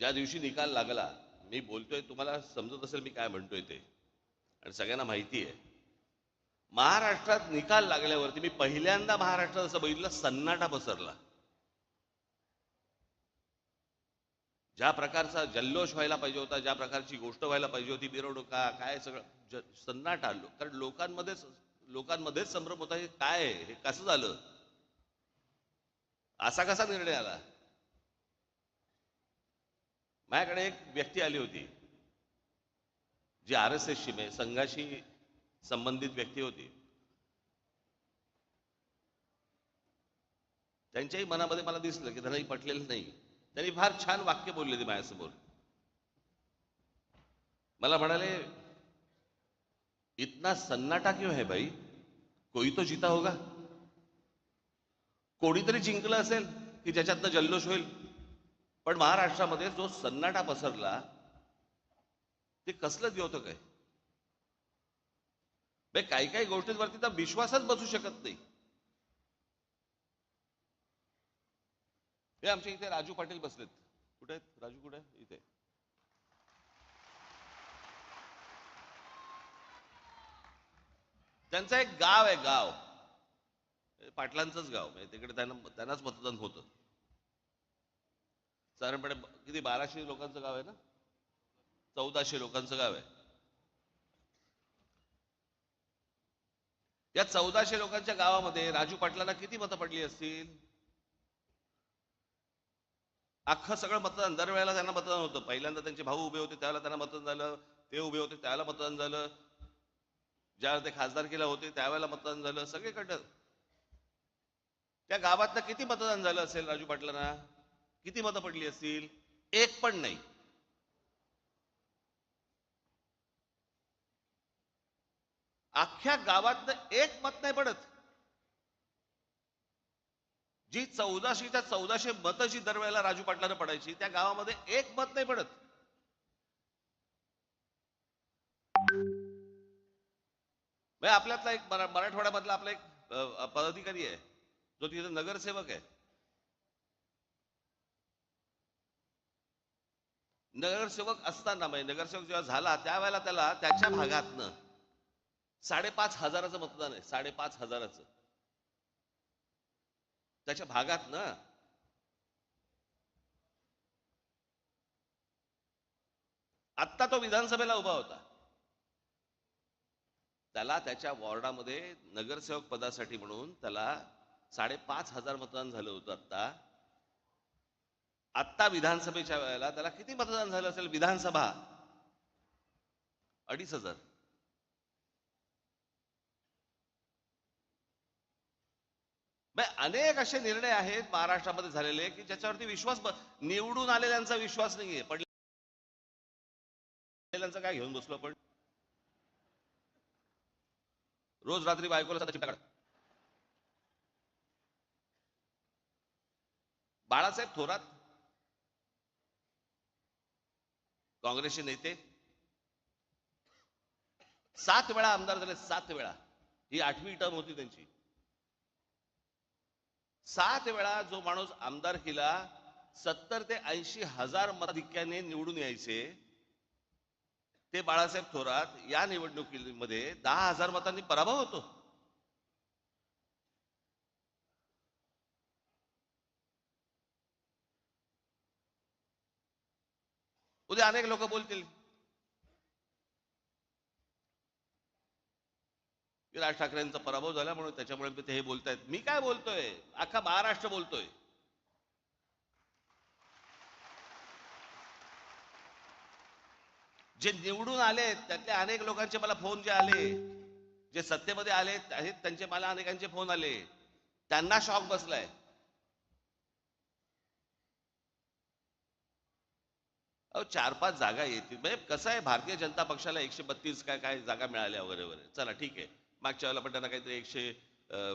ज्या दिवशी निकाल लागला मी बोलतोय तुम्हाला समजत असेल मी काय म्हणतोय ते. आणि सगळ्यांना माहिती आहे महाराष्ट्रात निकाल लागल्यावरती मी पहिल्यांदा महाराष्ट्रात असं बघितलं सन्नाटा पसरला. ज्या प्रकारचा जल्लोष व्हायला पाहिजे होता ज्या प्रकारची गोष्ट व्हायला पाहिजे होती मिरवणुका काय सगळं ज आलो. कारण लोकांमध्येच लोकांमध्येच संभ्रम होता हे काय आहे? हे कसं झालं? असा कसा निर्णय आला? माझ्याकडे एक व्यक्ती आली होती जी आर एस एसशी म्हणजे संघाशी संबंधित व्यक्ती होती. त्यांच्याही मनामध्ये मला दिसलं की त्यांनाही पटलेलं नाही. त्यांनी फार छान वाक्य बोलले ते माझ्यासमोर. मला म्हणाले इतना सन्नाटा क्यों है भाई? कोई तो जीता होगा. कोणीतरी जिंकलं असेल की ज्याच्यातनं जल्लोष होईल. पण महाराष्ट्रामध्ये जो सन्नाटा पसरला ते कसलं द्योतक आहे? काही काही गोष्टींवरती तर विश्वासच बसू शकत नाही. हे आमच्या इथे राजू पाटील बसलेत. कुठे आहेत? राजू कुठे इथे. त्यांचं एक गाव आहे गाव. पाटलांचंच गाव. म्हणजे तिकडे त्यांना त्यांनाच मतदान होतं. साधारणपणे किती बाराशे लोकांचं गाव आहे ना? चौदाशे लोकांचं गाव आहे. या चौदाशे लोकांच्या गावामध्ये राजू पाटलांना किती मतं पडली असतील? अख्खं सगळं मतदान दरवेळेला त्यांना मतदान होतं. पहिल्यांदा त्यांचे भाऊ उभे होते त्यावेळेला त्यांना मतदान झालं. ते उभे होते त्याला मतदान झालं. ज्यावेळेला ते खासदार केला होते त्यावेळेला मतदान झालं. सगळीकडं. त्या गावातलं किती मतदान झालं असेल राजू पाटलांना? किती मतं पडली असतील? एक पण नाही. अख्ख्या गावातनं एक मत नाही पडत. जी चौदाशेच्या चौदाशे मतं जी दरवेळेला राजू पाटलानं पडायची त्या गावामध्ये एक मत नाही पडत. म्हणजे आपल्यातला एक मरा- मराठवाड्यामधला आपला एक पदाधिकारी आहे. जो तिथे नगरसेवक आहे. नगरसेवक असताना म्हणजे नगरसेवक जेव्हा झाला त्यावेळेला त्याला त्याच्या भागातनं साडेपाच हजाराचं मतदान आहे साडेपाच हजाराचं. त्याच्या भागात ना आत्ता तो विधानसभेला उभा होता. त्याला त्याच्या वॉर्डामध्ये नगरसेवक पदासाठी म्हणून त्याला साडेपाच हजार मतदान झालं होतं आत्ता. आत्ता विधानसभेच्या वेळेला त्याला किती मतदान झालं असेल? विधानसभा. अडीच हजार. अनेक असे निर्णय आहेत महाराष्ट्रामध्ये झालेले की ज्याच्यावरती विश्वास निवडून आलेल्यांचा विश्वास नाहीये. पडलेल्यांचा काय घेऊन बसलो आपण? रोज रात्री बायकोला काढ. बाळासाहेब थोरात काँग्रेसचे नेते? सात वेळा आमदार झाले सात वेळा. ही आठवी टर्म होती त्यांची. सात वेळा जो माणूस आमदार केला सत्तर ते ऐंशी हजार मताधिक्याने निवडून यायचे ते बाळासाहेब थोरात या निवडणुकीमध्ये दहा हजार मतांनी पराभव होतो. उद्या अनेक लोक बोलतील. राज ठाकरेंचा पराभव झाला म्हणून त्याच्यामुळे ते हे बोलतायत. मी काय बोलतोय? अख्खा महाराष्ट्र बोलतोय. जे निवडून आले त्यातले अनेक लोकांचे मला फोन जे आले जे सत्तेमध्ये आले आहेत त्यांचे मला अनेकांचे फोन आले. त्यांना शॉक बसलाय. अहो चार पाच जागा येतील. म्हणजे कसं आहे भारतीय जनता पक्षाला एकशे बत्तीस काय काय जागा मिळाल्या वगैरे वगैरे चला ठीक आहे. मागच्या वेळेला पण त्यांना काहीतरी एकशे अं,